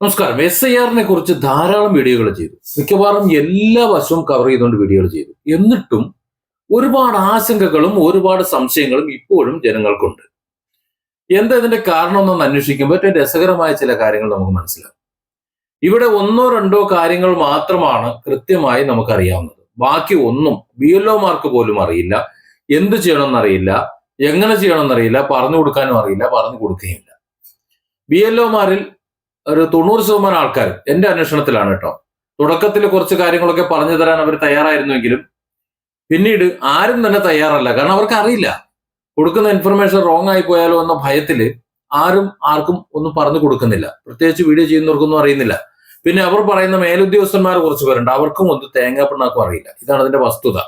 നമസ്കാരം. S I ആറിനെ കുറിച്ച് ധാരാളം വീഡിയോകൾ ചെയ്തു. മിക്കവാറും എല്ലാ വശവും കവർ ചെയ്തുകൊണ്ട് വീഡിയോകൾ ചെയ്തു. എന്നിട്ടും ഒരുപാട് ആശങ്കകളും ഒരുപാട് സംശയങ്ങളും ഇപ്പോഴും ജനങ്ങൾക്കുണ്ട്. എന്താ ഇതിന്റെ കാരണം എന്നൊന്ന് അന്വേഷിക്കുമ്പോൾ ഏറ്റവും രസകരമായ ചില കാര്യങ്ങൾ നമുക്ക് മനസ്സിലാകും ഇവിടെ ഒന്നോ രണ്ടോ കാര്യങ്ങൾ മാത്രമാണ് കൃത്യമായി നമുക്കറിയാവുന്നത്. ബാക്കി ഒന്നും ബി എൽ ഒമാർക്ക് പോലും അറിയില്ല. എന്ത് ചെയ്യണമെന്ന് അറിയില്ല. എങ്ങനെ ചെയ്യണമെന്ന് അറിയില്ല. പറഞ്ഞു കൊടുക്കാനും അറിയില്ല. പറഞ്ഞു കൊടുക്കുകയില്ല ബി എൽ ഒമാരിൽ ഒരു തൊണ്ണൂറ് ശതമാനം ആൾക്കാർ എന്റെ അന്വേഷണത്തിലാണ് കേട്ടോ. തുടക്കത്തിൽ കുറച്ച് കാര്യങ്ങളൊക്കെ പറഞ്ഞു തരാൻ അവർ തയ്യാറായിരുന്നുവെങ്കിലും പിന്നീട് ആരും തന്നെ തയ്യാറല്ല. കാരണം അവർക്ക് അറിയില്ല. കൊടുക്കുന്ന ഇൻഫർമേഷൻ റോങ് ആയി പോയാലോ എന്ന ഭയത്തിൽ ആരും ആർക്കും ഒന്നും പറഞ്ഞു കൊടുക്കുന്നില്ല. പ്രത്യേകിച്ച് വീഡിയോ ചെയ്യുന്നവർക്കൊന്നും അറിയുന്നില്ല. പിന്നെ അവർ പറയുന്ന മേലുദ്യോഗസ്ഥന്മാർ കുറച്ച് പേരുണ്ട്. അവർക്കും ഒന്നും തേങ്ങാപ്പിണ്ണാക്കും അറിയില്ല. ഇതാണ് അതിന്റെ വസ്തുത.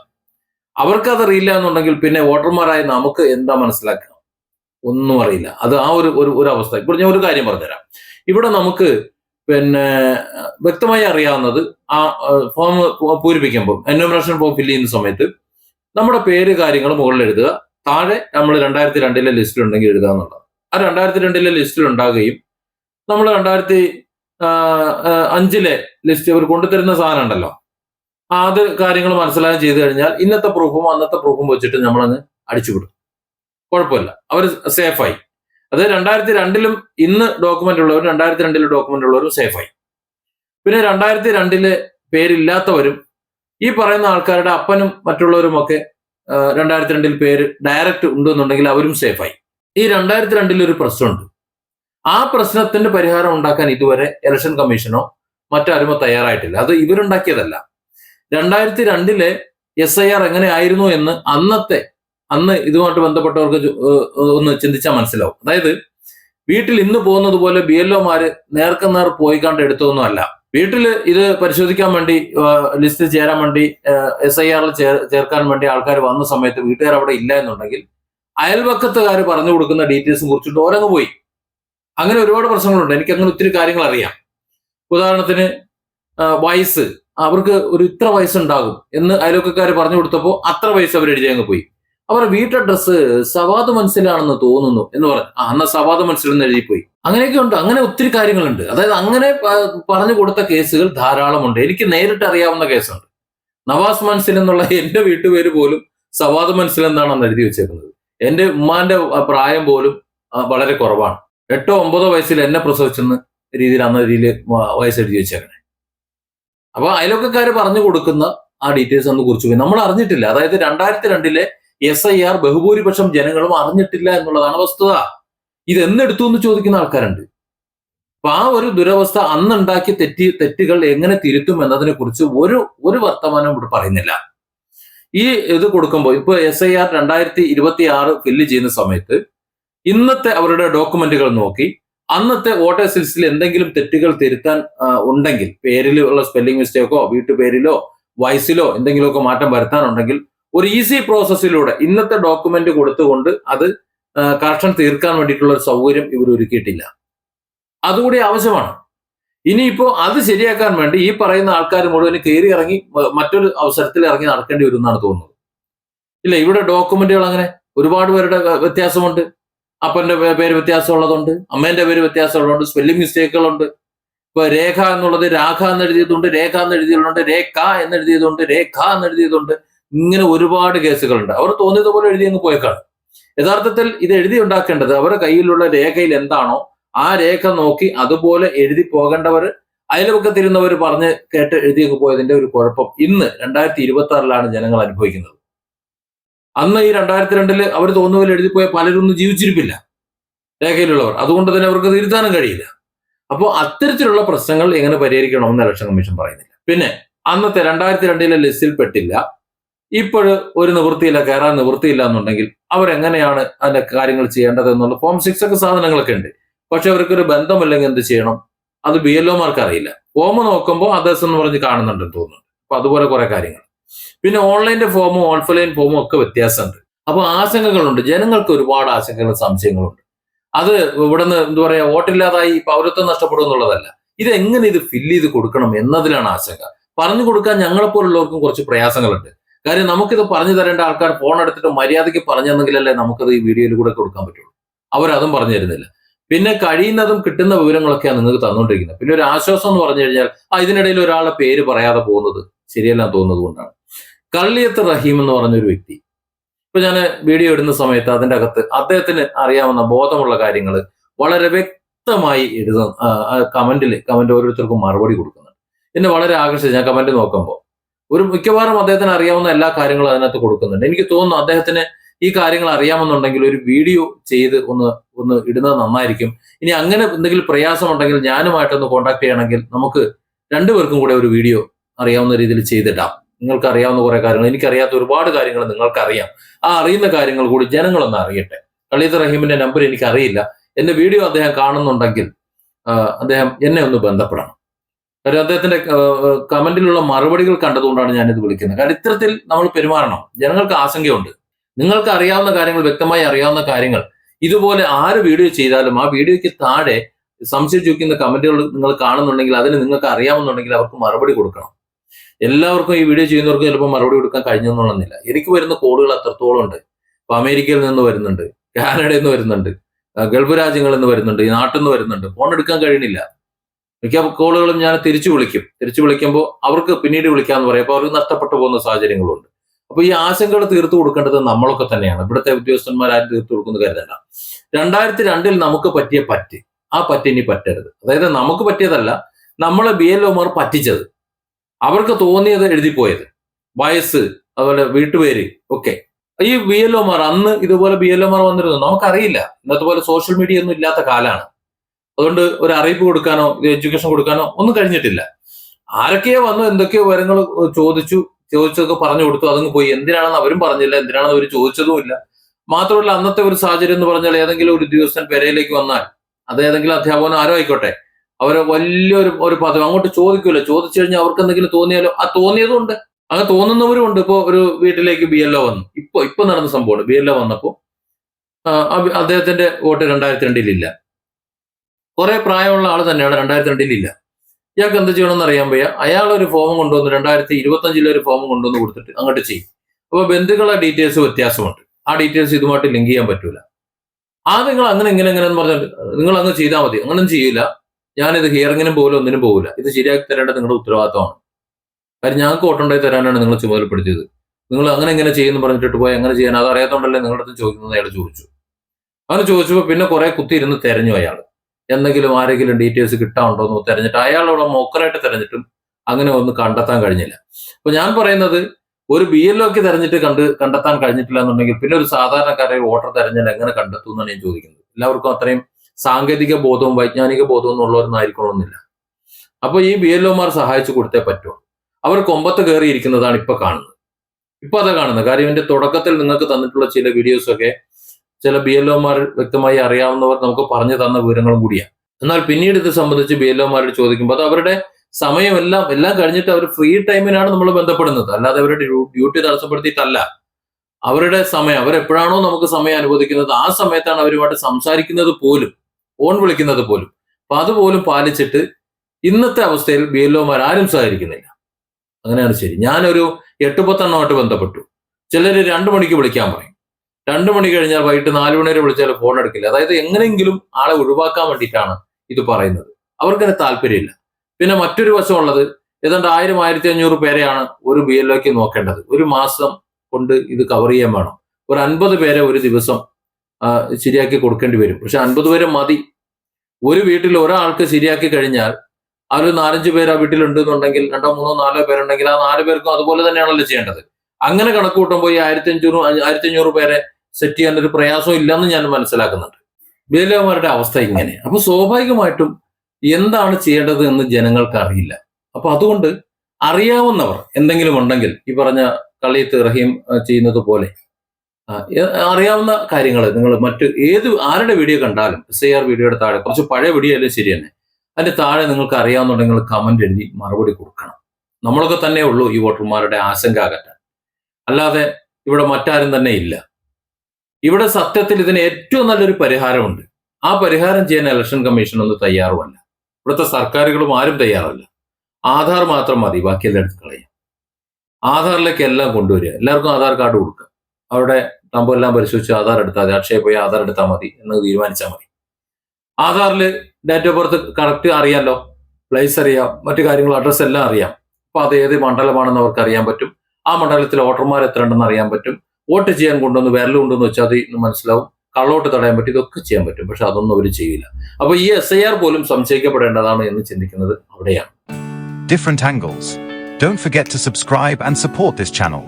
അവർക്കത് അറിയില്ല എന്നുണ്ടെങ്കിൽ പിന്നെ വോട്ടർമാരായ നമുക്ക് എന്താ മനസ്സിലാക്കുക ഒന്നും അറിയില്ല. അത് ആ ഒരു ഒരു അവസ്ഥ. ഇപ്പോൾ ഞാൻ ഒരു കാര്യം പറഞ്ഞുതരാം. ഇവിടെ നമുക്ക് പിന്നെ വ്യക്തമായി അറിയാവുന്നത് ആ ഫോം പൂരിപ്പിക്കുമ്പോൾ എൻവറേഷൻ ഫോം ഫില്ല് ചെയ്യുന്ന സമയത്ത് നമ്മുടെ പേര് കാര്യങ്ങൾ മുകളിൽ എഴുതുക. താഴെ നമ്മൾ രണ്ടായിരത്തി രണ്ടിലെ ലിസ്റ്റിൽ ഉണ്ടെങ്കിൽ എഴുതുക എന്നുള്ളത് ആ രണ്ടായിരത്തി രണ്ടിലെ ലിസ്റ്റിൽ ഉണ്ടാകുകയും നമ്മൾ രണ്ടായിരത്തി അഞ്ചിലെ ലിസ്റ്റ് അവർ കൊണ്ടുതരുന്ന സാധനം ഉണ്ടല്ലോ. അത് കാര്യങ്ങൾ മനസ്സിലാക്കി ചെയ്തു കഴിഞ്ഞാൽ ഇന്നത്തെ പ്രൂഫും അന്നത്തെ പ്രൂഫും വെച്ചിട്ട് നമ്മളങ്ങ് അടിച്ചുവിടും. കുഴപ്പമില്ല. അവർ സേഫായി അത് രണ്ടായിരത്തി രണ്ടിലും ഇന്ന് ഡോക്യുമെന്റ് ഉള്ളവരും രണ്ടായിരത്തി രണ്ടിൽ ഡോക്യുമെന്റ് ഉള്ളവരും സേഫായി പിന്നെ രണ്ടായിരത്തി രണ്ടിൽ പേരില്ലാത്തവരും ഈ പറയുന്ന ആൾക്കാരുടെ അപ്പനും മറ്റുള്ളവരുമൊക്കെ രണ്ടായിരത്തി രണ്ടിൽ പേര് ഡയറക്റ്റ് ഉണ്ടെന്നുണ്ടെങ്കിൽ അവരും സേഫായി ഈ രണ്ടായിരത്തി രണ്ടിൽ ഒരു പ്രശ്നമുണ്ട്. ആ പ്രശ്നത്തിന്റെ പരിഹാരം ഉണ്ടാക്കാൻ ഇതുവരെ ഇലക്ഷൻ കമ്മീഷനോ മറ്റാരുമോ തയ്യാറായിട്ടില്ല. അത് ഇവരുണ്ടാക്കിയതല്ല. രണ്ടായിരത്തി രണ്ടിലെ എസ് ഐ ആർ എങ്ങനെയായിരുന്നു എന്ന് അന്നത്തെ അന്ന് ഇതുമായിട്ട് ബന്ധപ്പെട്ടവർക്ക് ഒന്ന് ചിന്തിച്ചാൽ മനസ്സിലാവും. അതായത് വീട്ടിൽ ഇന്ന് പോകുന്നത് പോലെ ബി എൽ ഒമാര് നേർക്കുനേർ പോയി കണ്ട് എടുത്തൊന്നും അല്ല. വീട്ടിൽ ഇത് പരിശോധിക്കാൻ വേണ്ടി ലിസ്റ്റ് ചേരാൻ വേണ്ടി എസ് ഐ ആറിൽ ചേർക്കാൻ വേണ്ടി ആൾക്കാർ വന്ന സമയത്ത് വീട്ടുകാർ അവിടെ ഇല്ല എന്നുണ്ടെങ്കിൽ അയൽവക്കത്തുകാർ പറഞ്ഞു കൊടുക്കുന്ന ഡീറ്റെയിൽസും കുറിച്ചിട്ട് ഓരങ്ങ് പോയി. അങ്ങനെ ഒരുപാട് പ്രശ്നങ്ങളുണ്ട്. എനിക്ക് അങ്ങനെ ഒത്തിരി കാര്യങ്ങൾ അറിയാം. ഉദാഹരണത്തിന് വയസ്സ്. അവർക്ക് ഒരു ഇത്ര വയസ്സുണ്ടാകും എന്ന് അയൽവക്കക്കാർ പറഞ്ഞു കൊടുത്തപ്പോൾ അത്ര വയസ്സ് അവർ എഴുതിയങ്ങ് പോയി. അവരുടെ വീട്ടഡ്രസ് സവാദ് മനസ്സിലാണെന്ന് തോന്നുന്നു എന്ന് പറഞ്ഞു. ആ എന്നാ സവാദ് മനസ്സിലെന്ന് എഴുതിപ്പോയി. അങ്ങനെയൊക്കെ ഉണ്ട്. അങ്ങനെ ഒത്തിരി കാര്യങ്ങളുണ്ട്. അതായത് അങ്ങനെ പറഞ്ഞു കൊടുത്ത കേസുകൾ ധാരാളമുണ്ട് എനിക്ക് നേരിട്ട് അറിയാവുന്ന കേസുണ്ട്. നവാസ് മൻസിൽ എന്നുള്ള എന്റെ വീട്ടുപേര് പോലും സവാദ് മനസ്സിൽ എന്നാണ് അന്ന് എഴുതി വെച്ചേക്കുന്നത്. എന്റെ ഉമ്മാന്റെ പ്രായം പോലും വളരെ കുറവാണ്. എട്ടോ ഒമ്പതോ വയസ്സിൽ എന്നെ പ്രസവിച്ചെന്ന രീതിയിൽ അന്ന രീതിയിൽ വയസ്സ് എഴുതി വെച്ചേക്കണേ. അപ്പൊ അയലൊക്കെക്കാര് പറഞ്ഞു കൊടുക്കുന്ന ആ ഡീറ്റെയിൽസ് ഒന്ന് കുറിച്ച് പോയി നമ്മൾ അറിഞ്ഞിട്ടില്ല. അതായത് രണ്ടായിരത്തി രണ്ടിലെ എസ് ഐ ആർ ബഹുഭൂരിപക്ഷം ജനങ്ങളും അറിഞ്ഞിട്ടില്ല എന്നുള്ളതാണ് വസ്തുത. ഇതെന്നെടുത്തു എന്ന് ചോദിക്കുന്ന ആൾക്കാരുണ്ട്. അപ്പൊ ആ ഒരു ദുരവസ്ഥ അന്നുണ്ടാക്കിയ തെറ്റി തെറ്റുകൾ എങ്ങനെ തിരുത്തും എന്നതിനെ കുറിച്ച് ഒരു ഒരു വർത്തമാനം ഇവിടെ പറയുന്നില്ല. ഈ ഇത് കൊടുക്കുമ്പോൾ ഇപ്പൊ എസ് ഐ ആർ രണ്ടായിരത്തി ഇരുപത്തി ആറ് ഫില്ല് ചെയ്യുന്ന സമയത്ത് ഇന്നത്തെ അവരുടെ ഡോക്യുമെന്റുകൾ നോക്കി അന്നത്തെ വോട്ടേഴ്സ് ലിസ്റ്റിൽ എന്തെങ്കിലും തെറ്റുകൾ തിരുത്താൻ ഉണ്ടെങ്കിൽ പേരിലുള്ള സ്പെല്ലിംഗ് മിസ്റ്റേക്കോ വീട്ടുപേരിലോ വയസ്സിലോ എന്തെങ്കിലുമൊക്കെ മാറ്റം വരുത്താനുണ്ടെങ്കിൽ ഒരു ഈസി പ്രോസസ്സിലൂടെ ഇന്നത്തെ ഡോക്യുമെന്റ് കൊടുത്തുകൊണ്ട് അത് കറക്ഷൻ തീർക്കാൻ വേണ്ടിയിട്ടുള്ള ഒരു സൗകര്യം ഇവർ ഒരുക്കിയിട്ടില്ല. അതുകൂടി ആവശ്യമാണ്. ഇനിയിപ്പോ അത് ശരിയാക്കാൻ വേണ്ടി ഈ പറയുന്ന ആൾക്കാർ മുഴുവൻ കയറി ഇറങ്ങി മറ്റൊരു അവസരത്തിൽ ഇറങ്ങി നടക്കേണ്ടി വരും എന്നാണ് തോന്നുന്നത്. ഇല്ല ഇവിടെ ഡോക്യുമെന്റുകൾ അങ്ങനെ ഒരുപാട് പേരുടെ വ്യത്യാസമുണ്ട്. അപ്പന്റെ പേര് വ്യത്യാസമുള്ളതുണ്ട് അമ്മേന്റെ പേര് വ്യത്യാസമുള്ളതുണ്ട് സ്പെല്ലിംഗ് മിസ്റ്റേക്കുകളുണ്ട് ഇപ്പൊ രേഖ എന്നുള്ളത് രാഖ എന്ന് എഴുതിയതുണ്ട് രേഖ എന്ന് എഴുതിയതുണ്ട് രേഖ എന്ന് എഴുതിയതുണ്ട് രേഖ എന്ന് എഴുതിയതുണ്ട്. ഇങ്ങനെ ഒരുപാട് കേസുകളുണ്ട്. അവർ തോന്നിയതുപോലെ എഴുതി അങ്ങ് പോയേക്കാണ്. യഥാർത്ഥത്തിൽ ഇത് എഴുതി ഉണ്ടാക്കേണ്ടത് അവരുടെ കയ്യിലുള്ള രേഖയിൽ എന്താണോ ആ രേഖ നോക്കി അതുപോലെ എഴുതി പോകേണ്ടവർ അയൽവക്കത്തിരുന്നവർ പറഞ്ഞ് കേട്ട് എഴുതിയൊക്കെ പോയതിന്റെ ഒരു കുഴപ്പം ഇന്ന് രണ്ടായിരത്തി ഇരുപത്തി ആറിലാണ് ജനങ്ങൾ അനുഭവിക്കുന്നത്. അന്ന് ഈ രണ്ടായിരത്തി രണ്ടിൽ അവർ തോന്നുപോലെ എഴുതിപ്പോയ പലരൊന്നും ജീവിച്ചിരിപ്പില്ല രേഖയിലുള്ളവർ. അതുകൊണ്ട് തന്നെ അവർക്ക് തിരുത്താനും കഴിയില്ല. അപ്പോൾ അത്തരത്തിലുള്ള പ്രശ്നങ്ങൾ എങ്ങനെ പരിഹരിക്കണമെന്ന് ഇലക്ഷൻ കമ്മീഷൻ പറയുന്നില്ല. പിന്നെ അന്നത്തെ രണ്ടായിരത്തി രണ്ടിലെ ലിസ്റ്റിൽ പെട്ടില്ല. ഇപ്പോഴ് ഒരു നിവൃത്തിയില്ല കയറാൻ നിവൃത്തിയില്ല എന്നുണ്ടെങ്കിൽ അവരെങ്ങനെയാണ് അതിന്റെ കാര്യങ്ങൾ ചെയ്യേണ്ടത് എന്നുള്ള ഫോം സിക്സ് ഒക്കെ സാധനങ്ങളൊക്കെ ഉണ്ട്. പക്ഷെ അവർക്കൊരു ബന്ധമില്ലെങ്കിൽ എന്ത് ചെയ്യണം? അത് ബി എൽ ഒമാർക്ക് അറിയില്ല ഫോം നോക്കുമ്പോൾ അതേഴ്സ് എന്ന് പറഞ്ഞ് കാണുന്നുണ്ടെന്ന് തോന്നുന്നു. അപ്പൊ അതുപോലെ കുറെ കാര്യങ്ങൾ. പിന്നെ ഓൺലൈന്റെ ഫോമും ഓൺലൈൻ ഫോമും ഒക്കെ വ്യത്യാസമുണ്ട്. അപ്പൊ ആശങ്കകളുണ്ട്. ജനങ്ങൾക്ക് ഒരുപാട് ആശങ്കകളും സംശയങ്ങളുണ്ട്. അത് ഇവിടുന്ന് എന്താ പറയാ വോട്ടില്ലാതായി പൗരത്വം നഷ്ടപ്പെടും എന്നുള്ളതല്ല. ഇത് എങ്ങനെ ഇത് ഫില്ല് ചെയ്ത് കൊടുക്കണം എന്നതിലാണ് ആശങ്ക. പറഞ്ഞു കൊടുക്കാൻ ഞങ്ങളെപ്പോലുള്ളവർക്കും കുറച്ച് പ്രയാസങ്ങളുണ്ട്. കാര്യം നമുക്കിത് പറഞ്ഞു തരേണ്ട ആൾക്കാർ ഫോൺ എടുത്തിട്ട് മര്യാദയ്ക്ക് പറഞ്ഞു തന്നെങ്കിലല്ലേ നമുക്കത് ഈ വീഡിയോയിൽ കൂടെ കൊടുക്കാൻ പറ്റുള്ളൂ. അവരതും പറഞ്ഞു തരുന്നില്ല. പിന്നെ കഴിയുന്നതും കിട്ടുന്ന വിവരങ്ങളൊക്കെയാണ് നിങ്ങൾക്ക് തന്നുകൊണ്ടിരിക്കുന്നത് പിന്നെ ഒരു ആശ്വാസം എന്ന് പറഞ്ഞു കഴിഞ്ഞാൽ ആ ഇതിനിടയിൽ ഒരാളെ പേര് പറയാതെ പോകുന്നത് ശരിയല്ല തോന്നുന്നത് കൊണ്ടാണ്. കള്ളിയത്ത് റഹീം എന്ന് പറഞ്ഞൊരു വ്യക്തി. ഇപ്പൊ ഞാൻ വീഡിയോ ഇടുന്ന സമയത്ത് അതിന്റെ അകത്ത് അദ്ദേഹത്തിന് അറിയാവുന്ന ബോധമുള്ള കാര്യങ്ങൾ വളരെ വ്യക്തമായി എഴുതുന്ന കമന്റിൽ കമന്റ് ഓരോരുത്തർക്കും മറുപടി കൊടുക്കുന്നുണ്ട്. എന്നെ വളരെ ആകർഷിച്ചു. ഞാൻ കമന്റ് നോക്കുമ്പോൾ ഒരു മിക്കവാറും അദ്ദേഹത്തിന് അറിയാവുന്ന എല്ലാ കാര്യങ്ങളും അതിനകത്ത് കൊടുക്കുന്നുണ്ട്. എനിക്ക് തോന്നുന്നു അദ്ദേഹത്തിന് ഈ കാര്യങ്ങൾ അറിയാമെന്നുണ്ടെങ്കിൽ ഒരു വീഡിയോ ചെയ്ത് ഒന്ന് ഒന്ന് ഇടുന്നത് നന്നായിരിക്കും. ഇനി അങ്ങനെ എന്തെങ്കിലും പ്രയാസമുണ്ടെങ്കിൽ ഞാനുമായിട്ടൊന്ന് കോൺടാക്ട് ചെയ്യണമെങ്കിൽ നമുക്ക് രണ്ടുപേർക്കും കൂടെ ഒരു വീഡിയോ അറിയാവുന്ന രീതിയിൽ ചെയ്തിടാം. നിങ്ങൾക്ക് അറിയാവുന്ന കുറെ കാര്യങ്ങൾ. എനിക്കറിയാത്ത ഒരുപാട് കാര്യങ്ങൾ നിങ്ങൾക്കറിയാം. ആ അറിയുന്ന കാര്യങ്ങൾ കൂടി ജനങ്ങളൊന്ന് അറിയട്ടെ. ഖലീദ് റഹീമിന്റെ നമ്പർ എനിക്കറിയില്ല. എന്റെ വീഡിയോ അദ്ദേഹം കാണുന്നുണ്ടെങ്കിൽ അദ്ദേഹം എന്നെ ഒന്ന് ബന്ധപ്പെടണം. കാര്യം അദ്ദേഹത്തിന്റെ കമന്റിലുള്ള മറുപടികൾ കണ്ടതുകൊണ്ടാണ് ഞാനിത് വിളിക്കുന്നത്. കാരണം ഇത്തരത്തിൽ നമ്മൾ പെരുമാറണം. ജനങ്ങൾക്ക് ആശങ്കയുണ്ട്. നിങ്ങൾക്ക് അറിയാവുന്ന കാര്യങ്ങൾ വ്യക്തമായി അറിയാവുന്ന കാര്യങ്ങൾ. ഇതുപോലെ ആര് വീഡിയോ ചെയ്താലും ആ വീഡിയോയ്ക്ക് താഴെ സംശയം ചോദിക്കുന്ന കമന്റുകൾ നിങ്ങൾ കാണുന്നുണ്ടെങ്കിൽ അതിന് നിങ്ങൾക്ക് അറിയാമെന്നുണ്ടെങ്കിൽ അവർക്ക് മറുപടി കൊടുക്കണം. എല്ലാവർക്കും ഈ വീഡിയോ ചെയ്യുന്നവർക്ക് ചിലപ്പോൾ മറുപടി കൊടുക്കാൻ കഴിഞ്ഞെന്നുള്ളന്നില്ല എനിക്ക് വരുന്ന കോളുകൾ അത്രത്തോളം ഉണ്ട്. ഇപ്പൊ അമേരിക്കയിൽ നിന്ന് വരുന്നുണ്ട്. കാനഡയിൽ നിന്ന് വരുന്നുണ്ട്. ഗൾഫ് രാജ്യങ്ങളിൽ നിന്ന് വരുന്നുണ്ട്. ഈ നാട്ടിൽ നിന്ന് വരുന്നുണ്ട്. ഫോൺ എടുക്കാൻ കഴിയണില്ല മിക്ക കോളുകളും ഞാൻ തിരിച്ചു വിളിക്കും. തിരിച്ചു വിളിക്കുമ്പോൾ അവർക്ക് പിന്നീട് വിളിക്കാന്ന് പറയും. അപ്പൊ അവർക്ക് നഷ്ടപ്പെട്ടു പോകുന്ന സാഹചര്യങ്ങളുണ്ട്. അപ്പൊ ഈ ആശങ്കകൾ തീർത്തു കൊടുക്കേണ്ടത് നമ്മളൊക്കെ തന്നെയാണ്. ഇവിടുത്തെ ഉദ്യോഗസ്ഥന്മാരാരും തീർത്തു കൊടുക്കുന്നത് കരുതണ്ട. രണ്ടായിരത്തി രണ്ടിൽ നമുക്ക് പറ്റിയ പറ്റ്. ആ പറ്റ് ഇനി പറ്റരുത്. അതായത് നമുക്ക് പറ്റിയതല്ല നമ്മളെ ബി എൽ ഒമാർ പറ്റിച്ചത്. അവർക്ക് തോന്നിയത് എഴുതിപ്പോയത്. വയസ്സ് അതുപോലെ വീട്ടുപേര് ഒക്കെ. ഈ ബി എൽ ഒമാർ അന്ന് ഇതുപോലെ ബി എൽ ഒമാർ വന്നിരുന്നു. നമുക്കറിയില്ല. ഇന്നത്തെ പോലെ സോഷ്യൽ മീഡിയ ഒന്നും ഇല്ലാത്ത കാലാണ്. അതുകൊണ്ട് ഒരു അറിയിപ്പ് കൊടുക്കാനോ ഒരു എഡ്യൂക്കേഷൻ കൊടുക്കാനോ ഒന്നും കഴിഞ്ഞിട്ടില്ല. ആരൊക്കെയോ വന്നു എന്തൊക്കെയോ വിവരങ്ങൾ ചോദിച്ചു ചോദിച്ചതൊക്കെ പറഞ്ഞു കൊടുത്തു അതങ്ങ് പോയി. എന്തിനാണെന്ന് അവരും പറഞ്ഞില്ല എന്തിനാണെന്ന് അവർ ചോദിച്ചതുമില്ല മാത്രമല്ല അന്നത്തെ ഒരു സാഹചര്യം എന്ന് പറഞ്ഞാൽ ഏതെങ്കിലും ഒരു ഉദ്യോഗസ്ഥൻ പെരയിലേക്ക് വന്നാൽ അത് ഏതെങ്കിലും അധ്യാപകൻ ആരോ ആയിക്കോട്ടെ അവരെ വലിയൊരു ഒരു പദവി അങ്ങോട്ട് ചോദിക്കൂല. ചോദിച്ചു കഴിഞ്ഞാൽ അവർക്ക് എന്തെങ്കിലും തോന്നിയാലോ? ആ തോന്നിയതും ഉണ്ട്. അങ്ങനെ തോന്നുന്നവരും ഉണ്ട്. ഇപ്പോൾ ഒരു വീട്ടിലേക്ക് ബി എൽ ഒ വന്നു. ഇപ്പൊ ഇപ്പൊ നടന്ന സംഭവമാണ്. ബി എൽ ഒ വന്നപ്പോ അദ്ദേഹത്തിന്റെ വോട്ട് രണ്ടായിരത്തി രണ്ടിലില്ല കുറെ പ്രായമുള്ള ആൾ തന്നെയാണ് രണ്ടായിരത്തി രണ്ടിൽ ഇല്ല ഇയാൾക്ക് എന്ത് ചെയ്യണമെന്ന് അറിയാൻ വയ്യ. അയാൾ ഒരു ഫോം കൊണ്ടുവന്ന് രണ്ടായിരത്തി ഇരുപത്തഞ്ചിലെ ഒരു ഫോം കൊണ്ടുവന്ന് കൊടുത്തിട്ട് അങ്ങോട്ട് ചെയ്യും. അപ്പൊ ബന്ധുക്കളെ ഡീറ്റെയിൽസ് വ്യത്യാസമുണ്ട്. ആ ഡീറ്റെയിൽസ് ഇതുമായിട്ട് ലിങ്ക് ചെയ്യാൻ പറ്റൂല. ആ നിങ്ങൾ അങ്ങനെ ഇങ്ങനെ ഇങ്ങനെ എന്ന് പറഞ്ഞാൽ നിങ്ങൾ അങ്ങ് ചെയ്താൽ മതി. അങ്ങനെ ചെയ്യില്ല ഞാനിത് ഹിയറിങ്ങിനും പോലും ഒന്നിനും പോകില്ല ഇത് ശരിയാക്കി തരേണ്ടത് നിങ്ങളുടെ ഉത്തരവാദിത്തമാണ് കാര്യം ഞങ്ങൾക്ക് ഓട്ടുണ്ടായി തരാനാണ് നിങ്ങൾ ചുമതലപ്പെടുത്തിയത്. നിങ്ങൾ അങ്ങനെ ഇങ്ങനെ ചെയ്യുന്നു പറഞ്ഞിട്ട് പോയി അങ്ങനെ ചെയ്യാൻ അത് അറിയാത്തോണ്ടല്ലേ നിങ്ങളുടെ അടുത്ത് ചോദിക്കുന്നത് അയാൾ ചോദിച്ചു. അങ്ങനെ ചോദിച്ചപ്പോൾ പിന്നെ കുറെ കുത്തി ഇരുന്ന് തെരഞ്ഞു അയാൾ എന്തെങ്കിലും ആരെങ്കിലും ഡീറ്റെയിൽസ് കിട്ടാനുണ്ടോ എന്ന് തെരഞ്ഞിട്ട് അയാളോട് മോക്കറായിട്ട് തെരഞ്ഞിട്ടും അങ്ങനെ ഒന്നും കണ്ടെത്താൻ കഴിഞ്ഞില്ല. അപ്പൊ ഞാൻ പറയുന്നത് ഒരു ബി എൽ ഒക്കെ തെരഞ്ഞിട്ട് കണ്ട് കണ്ടെത്താൻ കഴിഞ്ഞിട്ടില്ല എന്നുണ്ടെങ്കിൽ പിന്നെ ഒരു സാധാരണക്കാരെ വോട്ടർ തെരഞ്ഞാൽ എങ്ങനെ കണ്ടെത്തും എന്നാണ് ഞാൻ ചോദിക്കുന്നത്. എല്ലാവർക്കും അത്രയും സാങ്കേതിക ബോധവും വൈജ്ഞാനിക ബോധവും ഒന്നും ഉള്ളവരൊന്നും ആയിരിക്കണമെന്നില്ല അപ്പൊ ഈ ബി എൽ ഒമാർ സഹായിച്ചു കൊടുത്തേ പറ്റുള്ളൂ അവർ കൊമ്പത്ത് കയറിയിരിക്കുന്നതാണ് ഇപ്പൊ കാണുന്നത്. ഇപ്പൊ അതാ കാണുന്നത്. കാര്യം ഇതിന്റെ തുടക്കത്തിൽ നിങ്ങൾക്ക് തന്നിട്ടുള്ള ചില വീഡിയോസ് ഒക്കെ ചില ബി എൽ ഒമാർ വ്യക്തമായി അറിയാവുന്നവർ നമുക്ക് പറഞ്ഞു തന്ന വിവരങ്ങളും കൂടിയാണ്. എന്നാൽ പിന്നീട് ഇത് സംബന്ധിച്ച് ബി എൽ ഒമാരോട് ചോദിക്കുമ്പോൾ അത് അവരുടെ സമയമെല്ലാം എല്ലാം കഴിഞ്ഞിട്ട് അവർ ഫ്രീ ടൈമിനാണ് നമ്മൾ ബന്ധപ്പെടുന്നത്. അല്ലാതെ അവരുടെ ഡ്യൂട്ടി തടസ്സപ്പെടുത്തിയിട്ടല്ല. അവരുടെ സമയം അവരെപ്പോഴാണോ നമുക്ക് സമയം അനുവദിക്കുന്നത് ആ സമയത്താണ് അവരുമായിട്ട് സംസാരിക്കുന്നത് പോലും ഫോൺ വിളിക്കുന്നത് പോലും. അപ്പൊ അതുപോലും പാലിച്ചിട്ട് ഇന്നത്തെ അവസ്ഥയിൽ ബി എൽ ഒമാർ ആരും സഹകരിക്കുന്നില്ല. അങ്ങനെയാണ് ശരി. ഞാനൊരു എട്ട് പത്തെണ്ണമായിട്ട് ബന്ധപ്പെട്ടു. ചിലർ രണ്ടു മണിക്ക് വിളിക്കാൻ പറയും. രണ്ടു മണി കഴിഞ്ഞാൽ വൈകിട്ട് നാലു മണി വരെ വിളിച്ചാൽ ഫോൺ എടുക്കില്ല. അതായത് എങ്ങനെയെങ്കിലും ആളെ ഒഴിവാക്കാൻ വേണ്ടിയിട്ടാണ് ഇത് പറയുന്നത്. അവർക്കതിന് താല്പര്യമില്ല. പിന്നെ മറ്റൊരു വശമുള്ളത് ഏതാണ്ട് ആയിരം ആയിരത്തി അഞ്ഞൂറ് പേരെയാണ് ഒരു ബി എൽ ഒക്ക് നോക്കേണ്ടത്. ഒരു മാസം കൊണ്ട് ഇത് കവർ ചെയ്യാൻ വേണം. ഒരു അൻപത് പേരെ ഒരു ദിവസം ശരിയാക്കി കൊടുക്കേണ്ടി വരും. പക്ഷെ അൻപത് പേരെ മതി. ഒരു വീട്ടിൽ ഒരാൾക്ക് ശരിയാക്കി കഴിഞ്ഞാൽ ആ ഒരു നാലഞ്ച് പേര് ആ വീട്ടിലുണ്ട് എന്നുണ്ടെങ്കിൽ രണ്ടോ മൂന്നോ നാലോ പേരുണ്ടെങ്കിൽ ആ നാല് പേർക്കും അതുപോലെ തന്നെയാണല്ലോ ചെയ്യേണ്ടത്. അങ്ങനെ കണക്ക് കൂട്ടുമ്പോൾ ഈ ആയിരത്തി അഞ്ഞൂറ് ആയിരത്തി അഞ്ഞൂറ് പേരെ സെറ്റ് ചെയ്യാൻ ഒരു പ്രയാസം ഇല്ലെന്ന് ഞാൻ മനസ്സിലാക്കുന്നുണ്ട്. ബിഎൽഒമാരുടെ അവസ്ഥ ഇങ്ങനെ. അപ്പൊ സ്വാഭാവികമായിട്ടും എന്താണ് ചെയ്യേണ്ടത് എന്ന് ജനങ്ങൾക്ക് അറിയില്ല അപ്പൊ അതുകൊണ്ട് അറിയാവുന്നവർ എന്തെങ്കിലും ഉണ്ടെങ്കിൽ ഈ പറഞ്ഞ കളിയത്ത് റഹീം ചെയ്യുന്നത് പോലെ അറിയാവുന്ന കാര്യങ്ങൾ നിങ്ങൾ മറ്റ് ഏത് ആരുടെ വീഡിയോ കണ്ടാലും എസ് ഐ ആർ വീഡിയോയുടെ താഴെ കുറച്ച് പഴയ വീഡിയോ അല്ലേ ശരി തന്നെ അതിന്റെ താഴെ നിങ്ങൾക്ക് അറിയാവുന്നുണ്ടെങ്കിൽ കമന്റ് എഴുതി മറുപടി കൊടുക്കണം. നമ്മളൊക്കെ തന്നെ ഉള്ളൂ ഈ വോട്ടർമാരുടെ ആശങ്ക അകറ്റാൻ. അല്ലാതെ ഇവിടെ മറ്റാരും തന്നെ ഇല്ല. ഇവിടെ സത്യത്തിൽ ഇതിന് ഏറ്റവും നല്ലൊരു പരിഹാരമുണ്ട്. ആ പരിഹാരം ചെയ്യാൻ ഇലക്ഷൻ കമ്മീഷൻ ഒന്നും തയ്യാറുമല്ല. ഇവിടുത്തെ സർക്കാരുകളും ആരും തയ്യാറല്ല. ആധാർ മാത്രം മതി ബാക്കിയെല്ലാം എടുത്ത് കളയാം. ആധാറിലേക്ക് എല്ലാം കൊണ്ടുവരിക. എല്ലാവർക്കും ആധാർ കാർഡ് കൊടുക്കുക. അവിടെ എല്ലാം പരിശോധിച്ച് ആധാർ എടുത്താൽ മതി. അക്ഷയ പോയി ആധാർ എടുത്താൽ മതി എന്ന് തീരുമാനിച്ചാൽ മതി. ആധാറിൽ ഡേറ്റ് ഓഫ് ബർത്ത് കറക്റ്റ് അറിയാമല്ലോ. പ്ലേസ് അറിയാം. മറ്റു കാര്യങ്ങൾ അഡ്രസ്സ് എല്ലാം അറിയാം. അപ്പൊ അത് ഏത് മണ്ഡലമാണെന്ന് അവർക്ക് അറിയാൻ പറ്റും. ആ മണ്ഡലത്തിൽ വോട്ടർമാർ എത്ര ഉണ്ടെന്ന് അറിയാൻ പറ്റും. വോട്ട് ചെയ്യാൻ കൊണ്ടുവന്ന് വിരൽ കൊണ്ടുവന്ന് വെച്ചാൽ അത് മനസ്സിലാവും കള്ളോട്ട് തടയാൻ പറ്റും ഇതൊക്കെ ചെയ്യാൻ പറ്റും പക്ഷെ അതൊന്നും അവർ ചെയ്യില്ല അപ്പൊ ഈ എസ് ഐ ആർ പോലും സംശയിക്കപ്പെടേണ്ടതാണ് എന്ന് ചിന്തിക്കുന്നത് അവിടെയാണ് different angles. Don't forget to subscribe and support this channel.